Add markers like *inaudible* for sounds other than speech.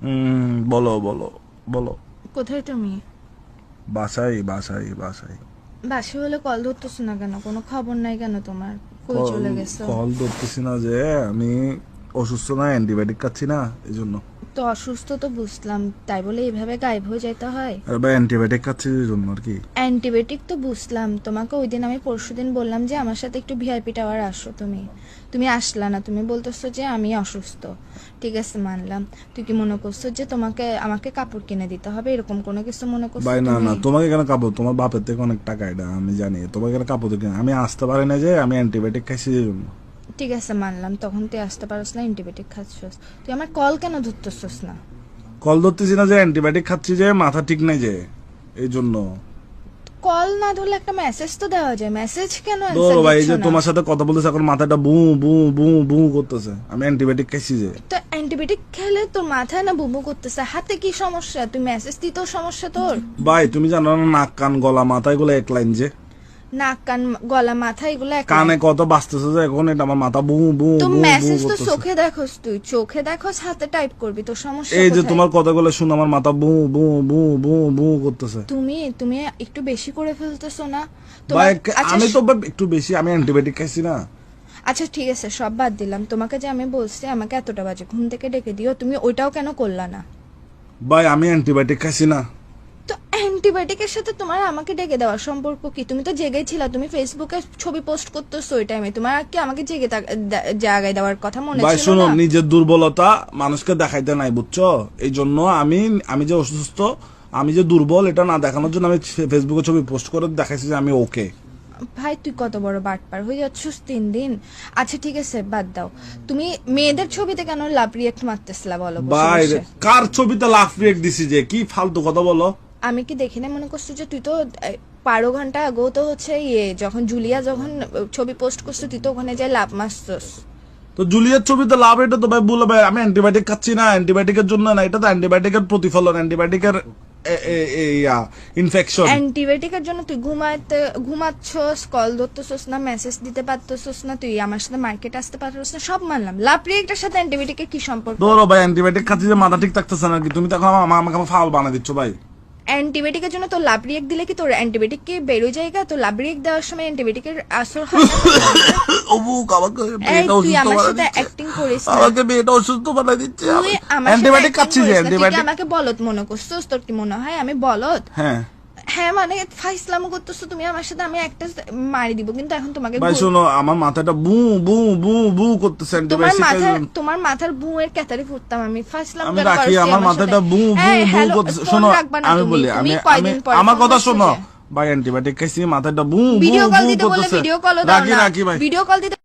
হুম বলো বলো বলো। কোথায় তুমি? বাসাই বাসাই বাসাই বাসে হলে কল ধরতেছো না কেন? কোনো খবর নাই কেন তোমার? কই চলে গেছো? কল ধরতেছি না যে আমি অসুস্থ না অ্যান্টিবায়োটিক খাচ্ছি না এই জন্য তো অসুস্থ তো বুঝলাম তাই বলে এভাবে গায়েব হয়ে যেতে হয়? আর ভাই অ্যান্টিবায়োটিক খাচ্ছি এই জন্য আর কি। অ্যান্টিবায়োটিক তো বুঝলাম তোমাকে ওই দিন আমি পরশুদিন বললাম যে আমার সাথে একটু ভিআইপি টাওয়ার আসো তুমি। তুমি আসলা না তুমি বলতেছো যে আমি অসুস্থ। ঠিক আছে মানলাম। তুই কি মনে করছ যে তোমাকে আমাকে কাপড় কিনে দিতে হবে? এরকম কোনো কিছু মনে করছ ভাই না না তোমাকে কেন কাপড়? তোমার বাপের থেকে অনেক টাকা এটা আমি জানি। তোমাকে কেন কাপড় কিনে আমি আসতে পারি না যে আমি অ্যান্টিবায়োটিক খাইছি জন্য। ঠিক আছে মানলাম। তখন তুই আসতে পারস না অ্যান্টিবায়োটিক খাচ্ছস। তুই আমার কল কেন ধরতেছস না? কল ধরতেছি না যে অ্যান্টিবায়োটিক খাচ্ছি যে মাথা ঠিক নাই যে এই জন্য। কল না ধরলে একটা মেসেজ তো দেওয়া যায়। মেসেজ কেন ধরো ভাই যে তোমার সাথে কথা বলতেছে এখন মাথাটা বু বু বু বু করতেছে। আমি অ্যান্টিবায়োটিক খাইছি যে। তো অ্যান্টিবায়োটিক খেলে তোর মাথায় না বুবু করতেছে? হাতে কি সমস্যা? তুই মেসেজ দিতেও সমস্যা তোর? ভাই তুমি জানো না নাক কান গলা মাথা এগুলো এক লাইন যে। নাক কান গলা মাথা এগুলো কানে কত বাঁচতেছে যে এখন এটা আমার মাথা বু বু তো মেসেজ তো চোখে দেখোস তুই। চোখে দেখোস হাতে টাইপ করবি তোর সমস্যা এই যে তোমার কথাগুলো শুনে আমার মাথা বু বু বু বু বু করতেছে। তুমি তুমি একটু বেশি করে ফেলতেছো না? আচ্ছা আমি তো একটু বেশি আমি অ্যান্টিবায়োটিক খাইছি না। আচ্ছা ঠিক আছে সব বাদ দিলাম। তোমাকে যে আমি বলছি আমাকে এতটা বাজে। ঘুম থেকে ডেকে দিও। তুমি ওইটাও কেন করলা না? ভাই আমি অ্যান্টিবায়োটিক খাইছি না। তো অ্যান্টিবায়োটিকের সাথে তোমার আমাকে ডেকে দেওয়ার সম্পর্ক কি? তুমি তো জেগেই ছিলা তুমি ফেসবুকে ছবি পোস্ট করতেছো ওই টাইমে তোমার কি আমাকে জেগে জায়গায় দেওয়ার কথা মনে ভাই শোনো নিজের দুর্বলতা মানুষকে দেখাইতে নাই বুঝছ? এই জন্য আমি আমি যে অসুস্থ আমি যে দুর্বল এটা না দেখানোর জন্য আমি ফেসবুকে ছবি পোস্ট করে দেখাইছি যে আমি ওকে ভাই তুই কত বড় বাটপার হয়ে যাচ্ছিস তিন দিন। আচ্ছা ঠিক আছে বাদ দাও। তুমি মেয়েদের ছবিতে কেন লাভ রিয়েক্ট মারতেছিলা বলো ভাই? কার ছবিতে লাফ রিয়েক্ট দিছি যে? কি ফালতু কথা বলো? আমি কি দেখি না মনে করছ যে তুই তো বারো ঘণ্টা আগেও তো হচ্ছে ইয়ে যখন জুলিয়া যখন ছবি পোস্ট করছ তুই তো ওখানে যাই লাভ মারছস। তো জুলিয়ার ছবিতে লাভ এটা তো ভাই বলে ভাই আমি অ্যান্টিবায়োটিক খাচ্ছি না অ্যান্টিবায়োটিকের জন্য না এটা তো অ্যান্টিবায়োটিকের প্রতিফলন অ্যান্টিবায়োটিকের ইনফেকশন অ্যান্টিবায়োটিকের জন্য তুই ঘুমাতে ঘুমাচ্ছস কল ধরতেছস না মেসেজ দিতে পারতেছস না তুই আমার সাথে মার্কেট আসতে পারতেছস না সব মানলাম। লাভ রিয়েক্টের সাথে অ্যান্টিবায়োটিকের কি সম্পর্ক? ধরো ভাই অ্যান্টিবায়োটিক খাচ্ছি যে মাথা ঠিক থাকতেছে না কি তুমি তখন আমা- আমাকে আমার ফাউল বানা দিচ্ছ ভাই। অ্যান্টিবায়োটিকের জন্য তোর লাবরিয়েক দিলে কি তোর অ্যান্টিবায়োটিক কি বেরোয় জায়গা? তো লাবরিয়েক দেওয়ার সময় অ্যান্টিবায়োটিকের আসর হয় না? *laughs* অবুক আমাকে মেয়েটা তুই অসুস্থ আমার বানা সাথে দিচ্ছে। অ্যাক্টিং করিস না। আমাকে মেয়েটা অসুস্থ বানা দিচ্ছে। তুই আমার সাথে অ্যান্টিবায়োটিক acting খাচ্ছি যে না। তুই কি অ্যান্টিবায়োটিক? আমাকে বলত মনে করছিস? তোর কি মনে হয় আমি বলত? হ্যাঁ। হ্যাঁ মানে ফাইসলামও করতেছো তুমি আমার সাথে আমি একটা মারি দিব কিন্তু এখন তোমাকে ভাই শোনো আমার মাথাটা বু বু বু বু করতেছে তোমার মাথার তোমার মাথার বুয়ের ক্যাতারি ফুটতাম আমি ফাইসলাম আমি রাখি আমার মাথাটা বু বু বু করতেছে। শোনো আমি বলি আমি আমি আমার কথা শোনো। ভাই অ্যান্টিবায়োটিক খাইছি মাথাটা বু বু ভিডিও কল বু করতেছে। ভিডিও কলও দাও রাখি রাখি ভাই। ভিডিও কল দিতে